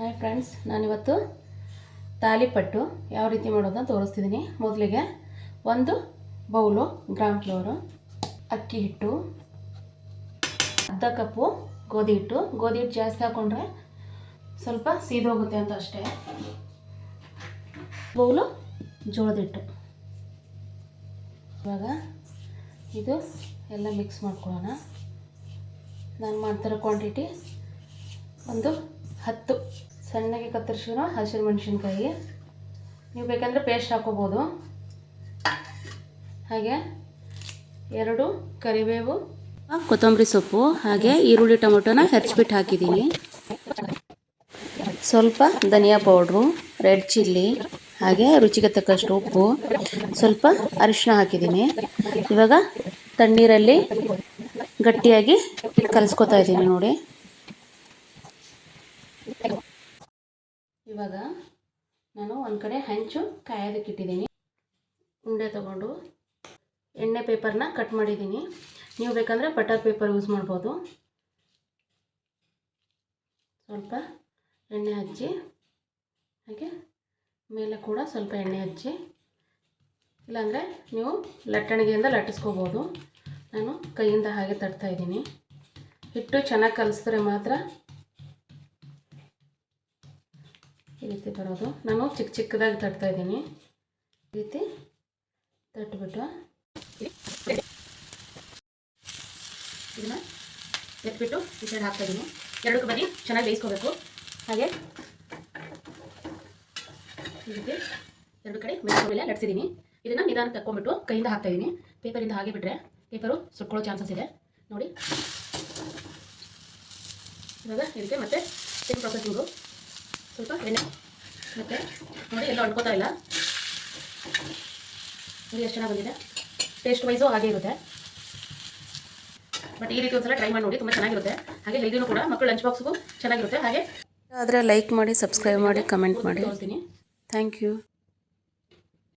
Hi friends ನಾನಿವತ್ತು ತಾಲಿಪಟ್ಟು ಯಾವ ರೀತಿ ಮಾಡೋದನ್ನ ತೋರಿಸ್ತಿದ್ದೀನಿ. ಮೊದಲಿಗೆ ಒಂದು ಬೌಲು ಗ್ರಾಮ್ ಫ್ಲೋರು ಅಕ್ಕಿ ಹಿಟ್ಟು, ಅರ್ಧ ಕಪ್ಪು ಗೋಧಿ ಹಿಟ್ಟು. ಗೋಧಿ ಹಿಟ್ಟು ಜಾಸ್ತಿ ಹಾಕ್ಕೊಂಡ್ರೆ ಸ್ವಲ್ಪ ಸೀದೋಗುತ್ತೆ ಅಂತ ಅಷ್ಟೇ. ಬೌಲು ಜೋಳದ ಹಿಟ್ಟು. ಇವಾಗ ಇದು ಎಲ್ಲ ಮಿಕ್ಸ್ ಮಾಡ್ಕೊಳ್ಳೋಣ. ನಾನು ಮಾಡ್ತಿರೋ ಕ್ವಾಂಟಿಟಿ ಒಂದು ಹತ್ತು. ಸಣ್ಣಗೆ ಕತ್ತರಿಸಿರೋ ಹಸಿರು ಮೆಣಸಿನ್ಕಾಯಿ ನೀವು ಬೇಕಂದರೆ ಪೇಸ್ಟ್ ಹಾಕೋಬೋದು. ಹಾಗೆ ಎರಡು ಕರಿಬೇವು, ಕೊತ್ತಂಬರಿ ಸೊಪ್ಪು, ಹಾಗೆ ಈರುಳ್ಳಿ ಟೊಮೊಟೊನ ಹೆಚ್ಚಿಬಿಟ್ಟು ಹಾಕಿದ್ದೀನಿ. ಸ್ವಲ್ಪ ಧನಿಯಾ ಪೌಡ್ರು, ರೆಡ್ ಚಿಲ್ಲಿ, ಹಾಗೆ ರುಚಿಗೆ ತಕ್ಕಷ್ಟು ಉಪ್ಪು, ಸ್ವಲ್ಪ ಅರಿಶಿನ ಹಾಕಿದ್ದೀನಿ. ಇವಾಗ ತಣ್ಣೀರಲ್ಲಿ ಗಟ್ಟಿಯಾಗಿ ಕಲಿಸ್ಕೊತಾ ಇದ್ದೀನಿ ನೋಡಿ. ಇವಾಗ ನಾನು ಒಂದು ಕಡೆ ಹಂಚು ಕಾಯೋದಕ್ಕೆ ಇಟ್ಟಿದ್ದೀನಿ. ಉಂಡೆ ತಗೊಂಡು ಎಣ್ಣೆ ಪೇಪರ್ನ ಕಟ್ ಮಾಡಿದ್ದೀನಿ. ನೀವು ಬೇಕಂದರೆ ಬಟರ್ ಪೇಪರ್ ಯೂಸ್ ಮಾಡ್ಬೋದು. ಸ್ವಲ್ಪ ಎಣ್ಣೆ ಹಚ್ಚಿ, ಹಾಗೆ ಮೇಲೆ ಕೂಡ ಸ್ವಲ್ಪ ಎಣ್ಣೆ ಹಚ್ಚಿ, ಇಲ್ಲಾಂದರೆ ನೀವು ಲಟ್ಟಣಿಗೆಯಿಂದ ಲಟ್ಟಿಸ್ಕೋಬೋದು. ನಾನು ಕೈಯಿಂದ ಹಾಗೆ ತಟ್ತಾಯಿದ್ದೀನಿ ಹಿಟ್ಟು ಚೆನ್ನಾಗಿ ಕಲಿಸಿದ್ರೆ ಮಾತ್ರ ಈ ರೀತಿ ಬರೋದು ನಾನು ಚಿಕ್ಕ ಚಿಕ್ಕದಾಗಿ ತಟ್ತಾ ಇದ್ದೀನಿ. ಈ ರೀತಿ ತಟ್ಬಿಟ್ಟು ಇದನ್ನ ಎತ್ಬಿಟ್ಟು ಈ ಸೈಡ್ ಹಾಕ್ತಾ ಇದ್ದೀನಿ. ಎರಡಕ್ಕೂ ಬನ್ನಿ, ಚೆನ್ನಾಗಿ ಬೇಯಿಸ್ಕೋಬೇಕು. ಹಾಗೆ ಈ ರೀತಿ ಎರಡು ಕಡೆ ಮೇಲೆ ನಡೆಸಿದ್ದೀನಿ ಇದನ್ನು ನಿಧಾನ ತಕ್ಕೊಂಬಿಟ್ಟು ಕೈಯಿಂದ ಹಾಕ್ತಾ ಇದ್ದೀನಿ. ಪೇಪರಿಂದ ಹಾಗೆ ಬಿಟ್ಟರೆ ಪೇಪರು ಸುಟ್ಕೊಳ್ಳೋ ಚಾನ್ಸಸ್ ಇದೆ. ನೋಡಿ. ಇವಾಗ ಇದಕ್ಕೆ ಮತ್ತೆ ಸೇಮ್ ಪ್ರೊಸೆಸಿಂಗು ಸ್ವಲ್ಪ ಎಣ್ಣೆ ಮತ್ತು ನೋಡಿ ಎಲ್ಲ ಅಂಟ್ಕೋತಾ ಇಲ್ಲ. ನೋಡಿ ಎಷ್ಟು ಚೆನ್ನಾಗಿ ಬಂದಿದೆ. ಟೇಸ್ಟ್ ವೈಸು ಹಾಗೆ ಇರುತ್ತೆ. ಬಟ್ ಈ ರೀತಿ ಒಂದ್ಸಲ ಟ್ರೈ ಮಾಡಿ ನೋಡಿ ತುಂಬ ಚೆನ್ನಾಗಿರುತ್ತೆ. ಹಾಗೆ ಹೆಲ್ದಿನೂ ಕೂಡ ಮಕ್ಕಳು ಲಂಚ್ ಬಾಕ್ಸ್ಗೂ ಚೆನ್ನಾಗಿರುತ್ತೆ. ಹಾಗೆ ಆದರೆ ಲೈಕ್ ಮಾಡಿ ಸಬ್ಸ್ಕ್ರೈಬ್ ಮಾಡಿ ಕಮೆಂಟ್ ಮಾಡಿ. Thank you